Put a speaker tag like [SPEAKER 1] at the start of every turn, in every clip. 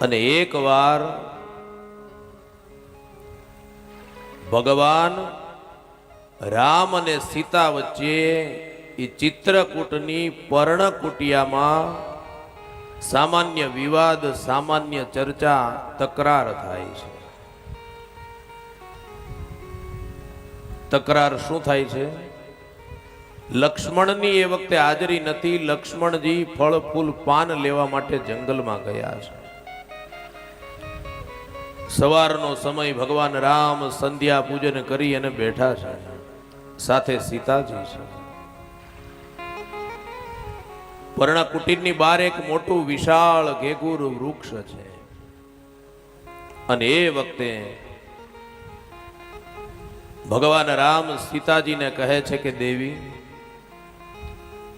[SPEAKER 1] અને એકવાર ભગવાન રામ અને સીતા વચ્ચે એ ચિત્રકૂટની પર્ણકુટિયામાં સામાન્ય વિવાદ, સામાન્ય ચર્ચા તકરાર થાય છે. તકરાર શું થાય છે? લક્ષ્મણની એ વખતે હાજરી નથી. લક્ષ્મણજી ફળ, ફૂલ, પાન લેવા માટે જંગલમાં ગયા છે. સવારનો સમય ભગવાન રામ સંધ્યા પૂજન કરી અને બેઠા છે. સાથે સીતાજી છે. પર્ણકુટીરની બહાર એક મોટું વિશાળ ઘેગુર વૃક્ષ છે. અને એ વખતે ભગવાન રામ સીતાજીને કહે છે કે, દેવી,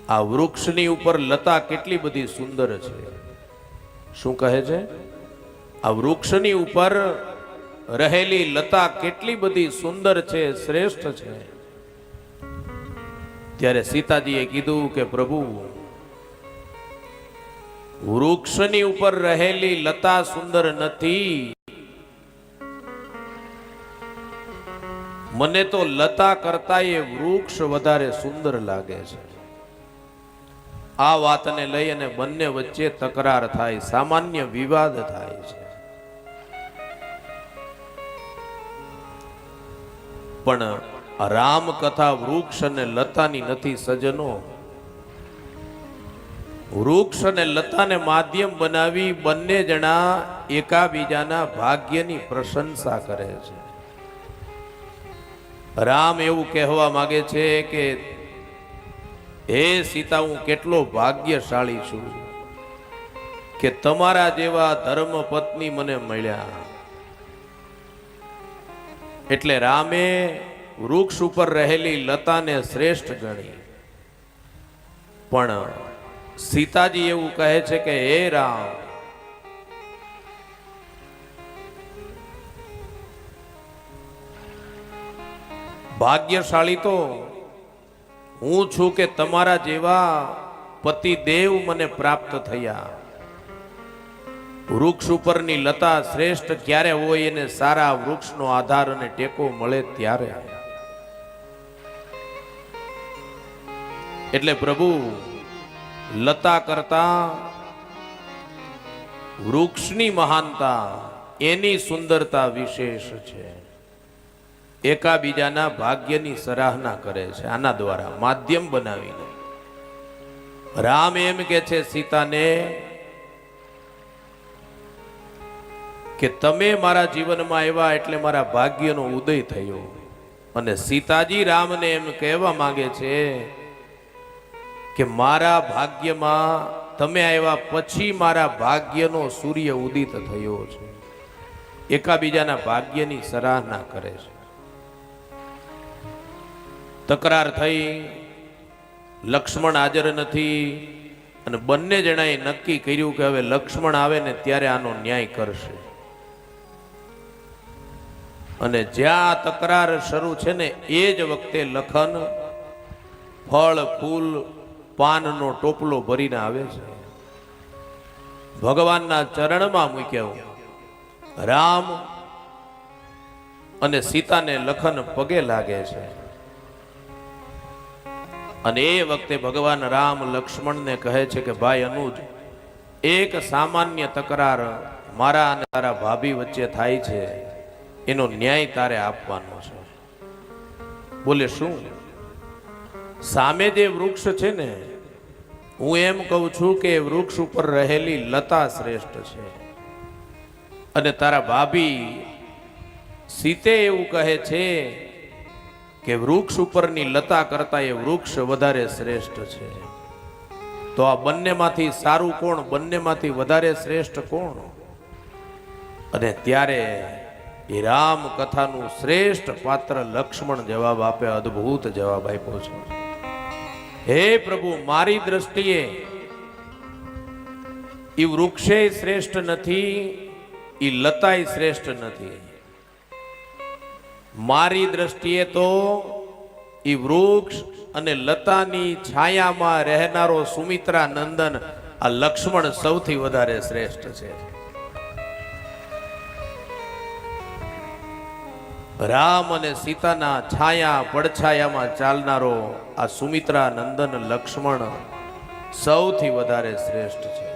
[SPEAKER 1] આ વૃક્ષની ઉપર લતા કેટલી બધી સુંદર છે. શું કહે છે? આ વૃક્ષની ઉપર રહેલી લતા કેટલી બધી સુંદર છે, શ્રેષ્ઠ છે. ત્યારે સીતાજીએ કીધું કે પ્રભુ, વૃક્ષની ઉપર રહેલી લતા સુંદર નથી. મને તો લતા કરતા એ વૃક્ષ વધારે સુંદર લાગે છે. આ વાતને લઈ અને બંને વચ્ચે તકરાર થાય, સામાન્ય વિવાદ થાય છે. પણ રામકથા વૃક્ષ અને લતાની નથી સજનો. વૃક્ષ અને લતાને માધ્યમ બનાવી બંને જણા એકાબીજાના ભાગ્યની પ્રશંસા કરે છે. રામ એવું કહેવા માગે છે કે, હે સીતા, હું કેટલો ભાગ્યશાળી છું કે તમારા જેવા ધર્મ પત્ની મને મળ્યા. એટલે રામે વૃક્ષ ઉપર રહેલી લતાને શ્રેષ્ઠ ગણી. પણ સીતાજી એવું કહે છે કે, હે રામ, ભાગ્યશાળી તો હું છું કે તમારા જેવા પતિ દેવ મને પ્રાપ્ત થયા. વૃક્ષ ઉપરની લતા શ્રેષ્ઠ ક્યારે હોય એને સારા વૃક્ષનો આધાર અને ટેકો મળે ત્યારે? એટલે પ્રભુ, લતા કરતા, વૃક્ષની મહાનતા એની સુંદરતા વિશેષ છે. એકાબીજાના ભાગ્યની સરાહના કરે છે આના દ્વારા, માધ્યમ બનાવીને. રામ એમ કે છે, સીતાને કે તમે મારા જીવનમાં આવ્યા એટલે મારા ભાગ્યનો ઉદય થયો. અને સીતાજી રામને એમ કહેવા માંગે છે કે મારા ભાગ્યમાં તમે આવ્યા પછી મારા ભાગ્યનો સૂર્ય ઉદિત થયો છે. એકાબીજાના ભાગ્યની સરાહના કરે છે. તકરાર થઈ, લક્ષ્મણ હાજર નથી અને બંને જણાએ નક્કી કર્યું કે હવે લક્ષ્મણ આવે ને ત્યારે આનો ન્યાય કરશે. અને જ્યાં તકરાર શરૂ છે ને, એ જ વખતે લખન, ફળ, ફૂલ, પાનનો ટોપલો ભરીને આવે છે. ભગવાનના ચરણમાં મૂક્યો રામ અને સીતાને લખન પગે લાગે છે. અને એ વખતે ભગવાન રામ લક્ષ્મણને કહે છે કે, ભાઈ અનુજ, એક સામાન્ય તકરાર મારા અને તારા ભાભી વચ્ચે થાય છે. એનો ન્યાય તારે આપવાનો છે. બોલે શું? સામે જે વૃક્ષ છે ને, હું એમ કહું છું કે વૃક્ષ ઉપર રહેલી લતા શ્રેષ્ઠ છે. અને તારા ભાભી સીતે એવું કહે છે કે વૃક્ષ ઉપરની લતા કરતા એ વૃક્ષ વધારે શ્રેષ્ઠ છે. તો આ બંનેમાંથી સારું કોણ? બંનેમાંથી વધારે શ્રેષ્ઠ કોણ? અને ત્યારે એ રામ કથાનું શ્રેષ્ઠ પાત્ર લક્ષ્મણ જવાબ આપે, અદ્ભુત જવાબ આપ્યો છે. હે પ્રભુ, મારી દ્રષ્ટિએ એ વૃક્ષે શ્રેષ્ઠ નથી એ લતાય શ્રેષ્ઠ નથી. મારી દ્રષ્ટિએ તો એ વૃક્ષ અને લતાની છાયામાં રહેનારો સુમિત્રા નંદન આ લક્ષ્મણ સૌથી વધારે શ્રેષ્ઠ છે. રામ અને સીતાના છાયા પડછાયામાં ચાલનારો આ સુમિત્રા નંદન લક્ષ્મણ સૌથી વધારે શ્રેષ્ઠ છે.